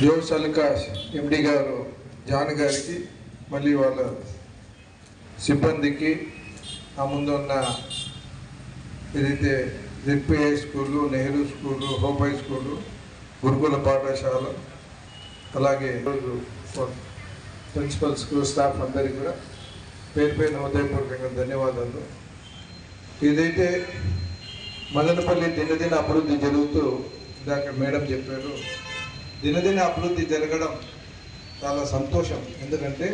Jose అల్కాష్ ఎండి గారు John గారికి మళ్ళీ వాళ్ళ సిబ్బందికి ఆ ముందు ఉన్న ఏదైతే ZPI school Nehru school hope high school గురుకుల పాఠశాల అలాగే ప్రిన్సిపల్ స్కూల్ స్టాఫ్ అందరికీ కూడా పేరు పేరున హృదయపూర్వకంగా ధన్యవాదాలు. ఏదైతే మదనపల్లి దినదిన అభివృద్ధి జరుగుతూ ఇందాక మేడం చెప్పారు దినదిన అభివృద్ధి జరగడం చాలా సంతోషం. ఎందుకంటే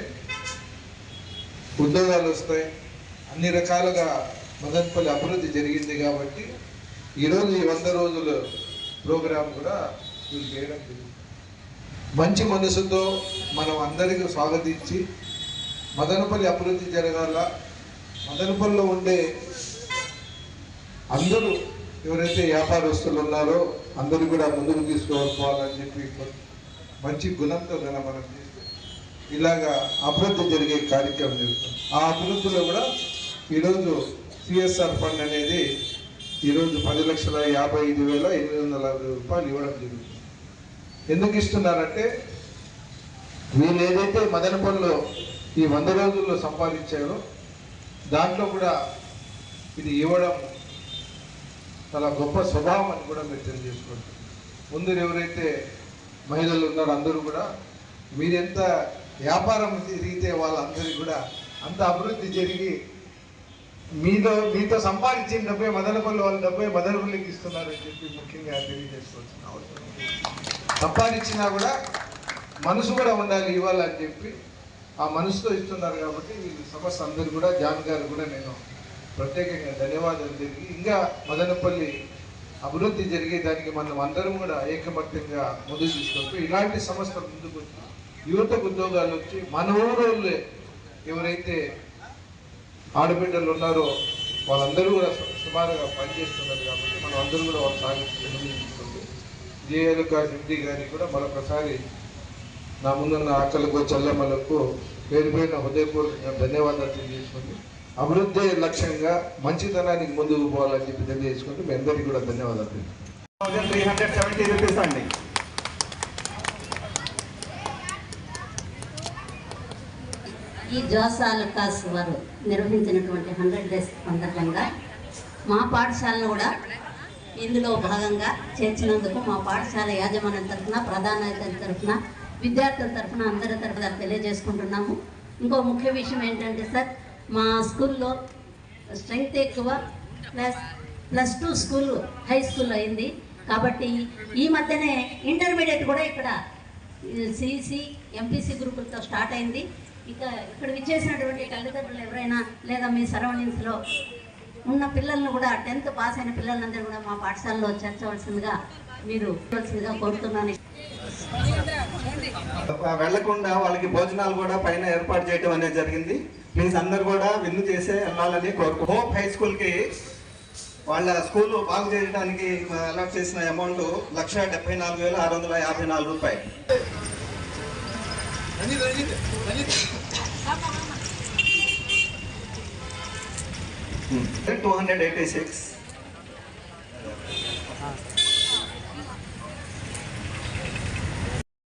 ఉద్యోగాలు వస్తాయి అన్ని రకాలుగా మదనపల్లి అభివృద్ధి జరిగింది కాబట్టి ఈరోజు ఈ వంద రోజుల ప్రోగ్రాం కూడా వీళ్ళు చేయడం జరిగింది. మంచి మనసుతో మనం అందరికీ స్వాగతించి మదనపల్లి అభివృద్ధి జరగాల మదనపల్లిలో ఉండే అందరూ ఎవరైతే వ్యాపారస్తులు ఉన్నారో అందరూ కూడా ముందుకు తీసుకుపోవాలని చెప్పి మంచి గుణంతో కనుక మనం చేస్తే ఇలాగా అభివృద్ధి జరిగే కార్యక్రమం జరుగుతుంది. ఆ అభివృద్ధిలో కూడా ఈరోజు సిఎస్ఆర్ ఫండ్ అనేది ఈరోజు పది లక్షల యాభై ఐదు వేల ఎనిమిది వందల అరవై రూపాయలు ఇవ్వడం జరుగుతుంది. ఎందుకు ఇస్తున్నారంటే వీళ్ళు ఏదైతే మదనపల్లిలో ఈ వంద రోజుల్లో సంపాదించారో దాంట్లో కూడా ఇది ఇవ్వడం చాలా గొప్ప స్వభావం అని కూడా మీరు తెలియజేసుకోండి. ముందు ఎవరైతే మహిళలు ఉన్నారో అందరూ కూడా మీరెంత వ్యాపారం తిరిగితే వాళ్ళందరికీ కూడా అంత అభివృద్ధి జరిగి మీతో మీతో సంపాదించిన డబ్బే మదనపల్లి వాళ్ళ డబ్బే మదనపల్లికి ఇస్తున్నారని చెప్పి ముఖ్యంగా తెలియజేసుకోవాల్సిన అవసరం సంపాదించినా కూడా మనసు కూడా ఉండాలి ఇవ్వాలని చెప్పి ఆ మనసుతో ఇస్తున్నారు కాబట్టి వీళ్ళు సమస్య అందరూ కూడా జాన్ గారు కూడా నేను ప్రత్యేకంగా ధన్యవాదాలు జరిగి ఇంకా మదనపల్లి అభివృద్ధి జరిగేదానికి మనం అందరం కూడా ఏకమత్యంగా ముందుకు తీసుకొస్తూ ఇలాంటి సంస్థలు ముందుకు వచ్చి యువతకు ఉద్యోగాలు వచ్చి మన ఊరోళ్ళే ఎవరైతే ఆడబిడ్డలు ఉన్నారో వాళ్ళందరూ కూడా సుమారుగా పనిచేస్తున్నారు కాబట్టి మనం అందరూ కూడా వాళ్ళు సాగించి ముందుకు తీసుకుంటూ జేఎల్కా గారికి కూడా మరొకసారి నా ముందున్న ఆకలకు చెల్లెమ్మలకు పేరు పేరున హృదయపూర్వకంగా ధన్యవాదాలు తెలియజేసుకుంటూ అభివృద్ధి లక్ష్యంగా మంచితనానికి ముందుకు పోవాలని చెప్పి తెలియజేసుకుంటూ మీ అందరికీ కూడా ధన్యవాదాలు. త్రీ హండ్రెడ్ సెవెంటీ రూపీస్ అండి ఈ జోసాలకాస్ వారు నిర్వహించినటువంటి హండ్రెడ్ డేస్ సందర్భంగా మా పాఠశాలను కూడా ఇందులో భాగంగా చేర్చినందుకు మా పాఠశాల యాజమాన్యం తరఫున ప్రధానాధికారి తరఫున విద్యార్థుల తరఫున అందరి తరఫున తెలియజేసుకుంటున్నాము ఇంకో ముఖ్య విషయం ఏంటంటే సార్ మా స్కూల్లో స్ట్రెంగ్త్ ఎక్కువ plus plus two school high school అయింది. కాబట్టి ఈ మధ్యనే ఇంటర్మీడియట్ కూడా ఇక్కడ సిసి ఎంపీసీ గ్రూపులతో స్టార్ట్ అయింది. ఇక ఇక్కడ విచ్చేసినటువంటి తల్లిదండ్రులు ఎవరైనా లేదా మీ సరౌండింగ్స్లో ఉన్న పిల్లల్ని కూడా టెన్త్ పాస్ అయిన పిల్లలందరూ కూడా మా పాఠశాలలో చేర్చవలసిందిగా మీరు చేయవలసిందిగా కోరుతున్నాను. వెళ్ళకుండా వాళ్ళకి భోజనాలు కూడా పైన ఏర్పాటు చేయడం అనేది జరిగింది. ప్లీజ్ అందరు కూడా విన్ను చేసే వెళ్ళాలని కోరుకు హోప్ హై స్కూల్కి వాళ్ళ స్కూల్ బాగు చేయడానికి అలాట్ చేసిన అమౌంట్ లక్ష డెబ్బై నాలుగు వేల ఆరు వందల యాభై నాలుగు రూపాయలు. Two hundred eighty six